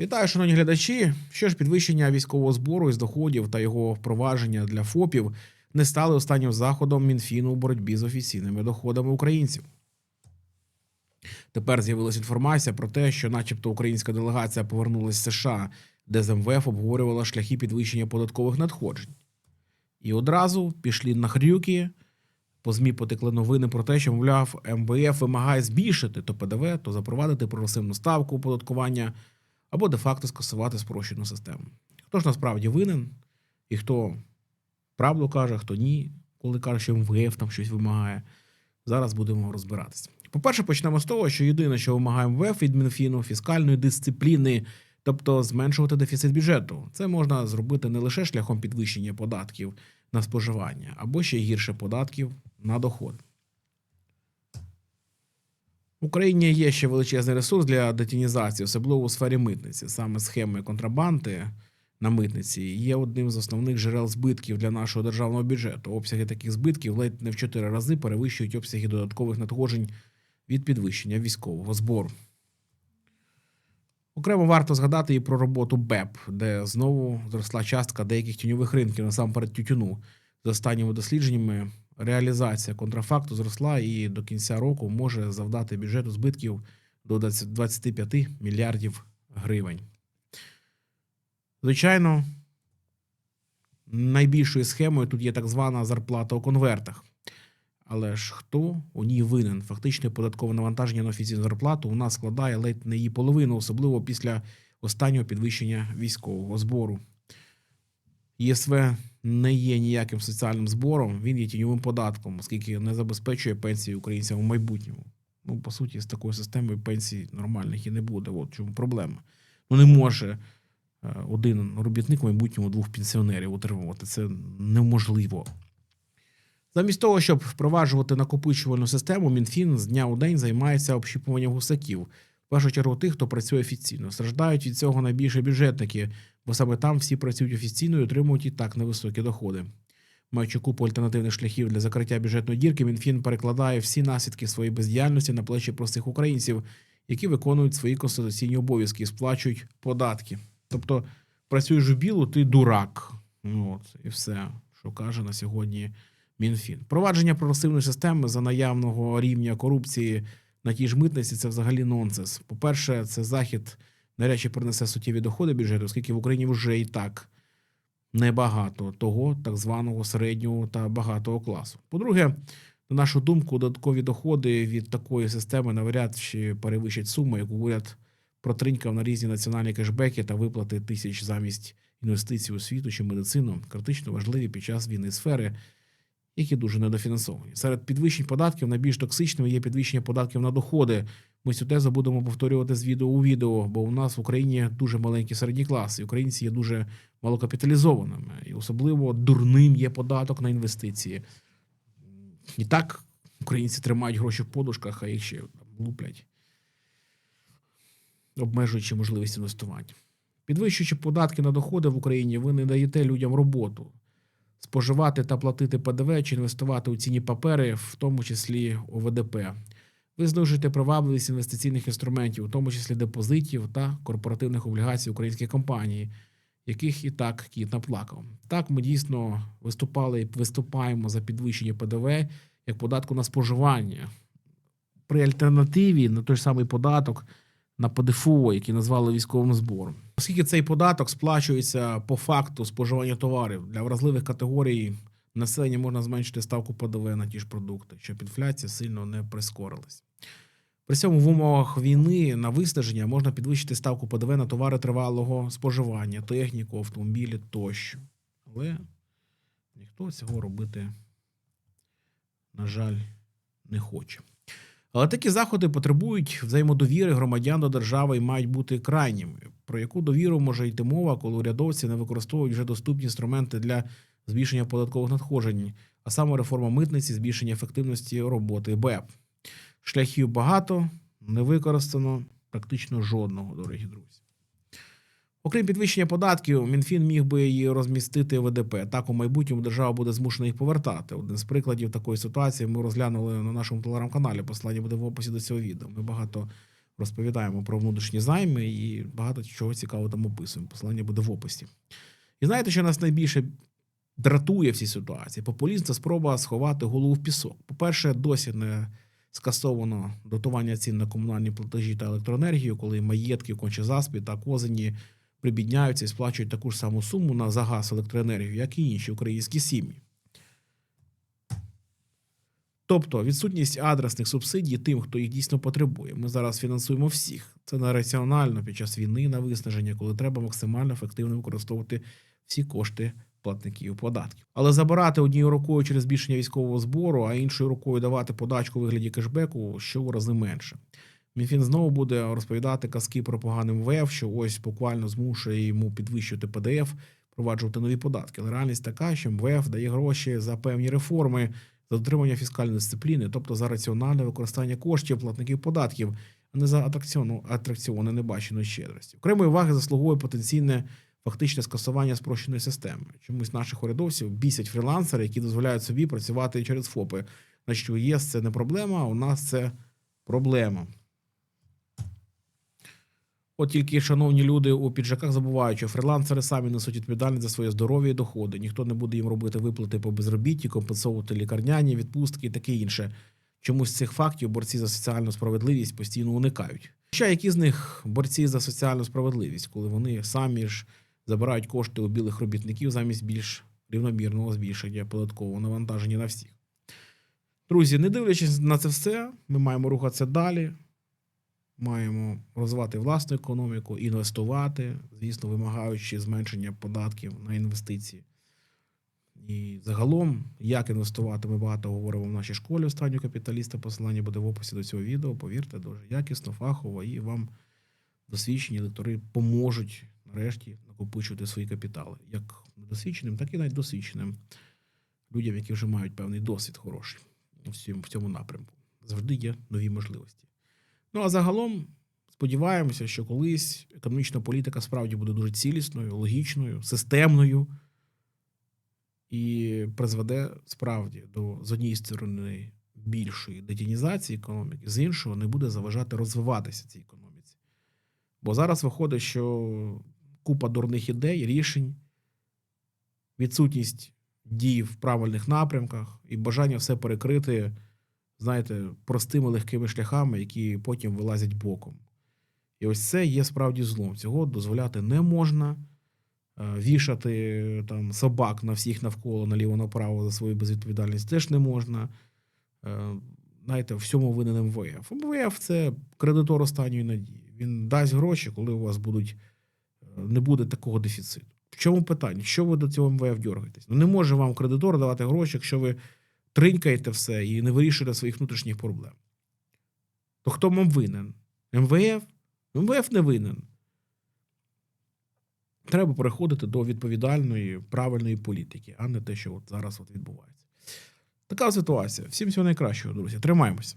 Вітаю, шановні глядачі. Що ж підвищення військового збору із доходів та його впровадження для ФОПів не стали останнім заходом Мінфіну у боротьбі з офіційними доходами українців. Тепер з'явилася інформація про те, що, начебто, українська делегація повернулася з США, де з МВФ обговорювала шляхи підвищення податкових надходжень. І одразу пішли на хрюки. По ЗМІ потекли новини про те, що, мовляв, МВФ вимагає збільшити то ПДВ, то запровадити прогресивну ставку оподаткування або де-факто скасувати спрощену систему. Хто ж насправді винен, і хто правду каже, хто ні, коли каже, що МВФ там щось вимагає. Зараз будемо розбиратися. По-перше, почнемо з того, що єдине, що вимагає МВФ від Мінфіну, фіскальної дисципліни, тобто зменшувати дефіцит бюджету. Це можна зробити не лише шляхом підвищення податків на споживання, або ще гірше податків на доходи. В Україні є ще величезний ресурс для детінізації, особливо у сфері митниці. Саме схеми контрабанди на митниці є одним з основних джерел збитків для нашого державного бюджету. Обсяги таких збитків ледь не в 4 рази перевищують обсяги додаткових надходжень від підвищення військового збору. Окремо варто згадати і про роботу БЕП, де знову зросла частка деяких тіньових ринків, насамперед тютюну. За останніми дослідженнями, реалізація контрафакту зросла і до кінця року може завдати бюджету збитків до 25 мільярдів гривень. Звичайно, найбільшою схемою тут є так звана зарплата у конвертах. Але ж хто у ній винен? Фактичне податкове навантаження на офіційну зарплату у нас складає ледь не її половину, особливо після останнього підвищення військового збору. ЄСВ не є ніяким соціальним збором, він є тіньовим податком, оскільки не забезпечує пенсії українцям у майбутньому. Ну, по суті, з такою системою пенсій нормальних і не буде. От чому проблема. Ну, не може е, один робітник в майбутньому двох пенсіонерів утримувати. Це неможливо. Замість того, щоб впроваджувати накопичувальну систему, Мінфін з дня у день займається общіпуванням гусаків. В першу чергу тих, хто працює офіційно. Страждають від цього найбільше бюджетники, бо саме там всі працюють офіційно і отримують і так невисокі доходи. Маючи купу альтернативних шляхів для закриття бюджетної дірки, Мінфін перекладає всі наслідки своєї бездіяльності на плечі простих українців, які виконують свої конституційні обов'язки і сплачують податки. Тобто, працюєш у білу, ти дурак. Ну, от, і все, що каже на сьогодні Мінфін. Провадження прогресивної системи за наявного рівня корупції на тій ж митниці це взагалі нонсенс. По-перше, це захід навряд чи принесе суттєві доходи бюджету, оскільки в Україні вже і так небагато того так званого середнього та багатого класу. По-друге, на нашу думку, додаткові доходи від такої системи навряд чи перевищать суму, яку уряд протринькав на різні національні кешбеки та виплати тисяч замість інвестицій у освіту чи медицину, критично важливі під час війни сфери, які дуже недофінансовані. Серед підвищень податків найбільш токсичними є підвищення податків на доходи. Ми цю тезу будемо повторювати з відео у відео, бо у нас в Україні дуже маленький середній клас, і українці є дуже малокапіталізованими, і особливо дурним є податок на інвестиції. І так українці тримають гроші в подушках, а їх ще луплять, обмежуючи можливість інвестування. Підвищуючи податки на доходи в Україні, ви не даєте людям роботу споживати та платити ПДВ чи інвестувати у цінні папери, в тому числі у ВДП. Ви знижуєте привабливість інвестиційних інструментів, у тому числі депозитів та корпоративних облігацій українських компаній, яких і так кіт наплакав. Так, ми дійсно виступали і виступаємо за підвищення ПДВ як податку на споживання. При альтернативі на той ж самий податок на ПДФО, який назвали військовим збором. Оскільки цей податок сплачується по факту споживання товарів для вразливих категорій населення можна зменшити ставку ПДВ на ті ж продукти, щоб інфляція сильно не прискорилась. При цьому в умовах війни на виснаження можна підвищити ставку ПДВ на товари тривалого споживання, техніку, автомобілі тощо. Але ніхто цього робити, на жаль, не хоче. Але такі заходи потребують взаємодовіри громадян до держави і мають бути крайніми. Про яку довіру може йти мова, коли урядовці не використовують вже доступні інструменти для збільшення податкових надходжень, а саме реформа митниці, збільшення ефективності роботи БЕП. Шляхів багато, не використано практично жодного, дорогі друзі. Окрім підвищення податків, Мінфін міг би її розмістити ВДП. Так у майбутньому держава буде змушена їх повертати. Один з прикладів такої ситуації ми розглянули на нашому телеграм-каналі. Посилання буде в описі до цього відео. Ми багато розповідаємо про внутрішні займи і багато чого цікавого там описуємо. Посилання буде в описі. І знаєте, що нас найбільше дратує в цій ситуації? Популізм це спроба сховати голову в пісок. По-перше, досі не скасовано дотування цін на комунальні платежі та електроенергію, коли маєтки, кончезаспі та козині прибідняються і сплачують таку ж саму суму на за газ електроенергію, як і інші українські сім'ї. Тобто відсутність адресних субсидій тим, хто їх дійсно потребує. Ми зараз фінансуємо всіх. Це нераціонально під час війни на виснаження, коли треба максимально ефективно використовувати всі кошти платників податків. Але забирати однією рукою через збільшення військового збору, а іншою рукою давати подачку у вигляді кешбеку що в рази менше. Мінфін знову буде розповідати казки про поганий МВФ, що ось буквально змушує йому підвищувати ПДФ, впроваджувати нові податки. Але реальність така, що МВФ дає гроші за певні реформи, за дотримання фіскальної дисципліни, тобто за раціональне використання коштів платників податків, а не за атракціону, атракціони небаченої щедрості. Окремої уваги заслуговує потенційне фактичне скасування спрощеної системи. Чомусь наших урядовців бісять фрілансери, які дозволяють собі працювати через ФОПи. Значить, у ЄС це не проблема, а у нас це проблема. От тільки, шановні люди у піджаках забувають, що фрілансери самі несуть відповідальність за своє здоров'я і доходи. Ніхто не буде їм робити виплати по безробітті, компенсовувати лікарняні, відпустки і таке інше. Чомусь цих фактів борці за соціальну справедливість постійно уникають. Ще які з них борці за соціальну справедливість, коли вони самі ж забирають кошти у білих робітників замість більш рівномірного збільшення податкового навантаження на всіх. Друзі, не дивлячись на це все, ми маємо рухатися далі. Маємо розвивати власну економіку, інвестувати, звісно, вимагаючи зменшення податків на інвестиції. І загалом, як інвестувати, ми багато говоримо в нашій школі останнього капіталіста. Посилання буде в описі до цього відео. Повірте, дуже якісно, фахово, і вам досвідчені лектори поможуть нарешті накопичувати свої капітали, як недосвідченим, так і навіть досвідченим людям, які вже мають певний досвід хороший в цьому, в цьому напрямку. Завжди є нові можливості. Ну а загалом сподіваємося, що колись економічна політика справді буде дуже цілісною, логічною, системною і призведе справді до з однієї сторони більшої детінізації економіки, з іншого не буде заважати розвиватися цій економіці. Бо зараз виходить, що купа дурних ідей, рішень, відсутність дій в правильних напрямках і бажання все перекрити знаєте, простими легкими шляхами, які потім вилазять боком. І ось це є справді злом. Цього дозволяти не можна. Е, Вішати там собак на всіх навколо наліво-направо за свою безвідповідальність теж не можна. Е, Знаєте, всьому винен МВФ. МВФ це кредитор останньої надії. Він дасть гроші, коли у вас будуть, е, не буде такого дефіциту. В чому питання? Що ви до цього МВФ дергаєтесь? Ну не може вам кредитор давати гроші, якщо ви тринькаєте все і не вирішуєте своїх внутрішніх проблем. То хто вам винен? МВФ? МВФ не винен. Треба переходити до відповідальної, правильної політики, а не те, що от зараз от відбувається. Така ситуація. Всім всього найкращого, друзі. Тримаємося.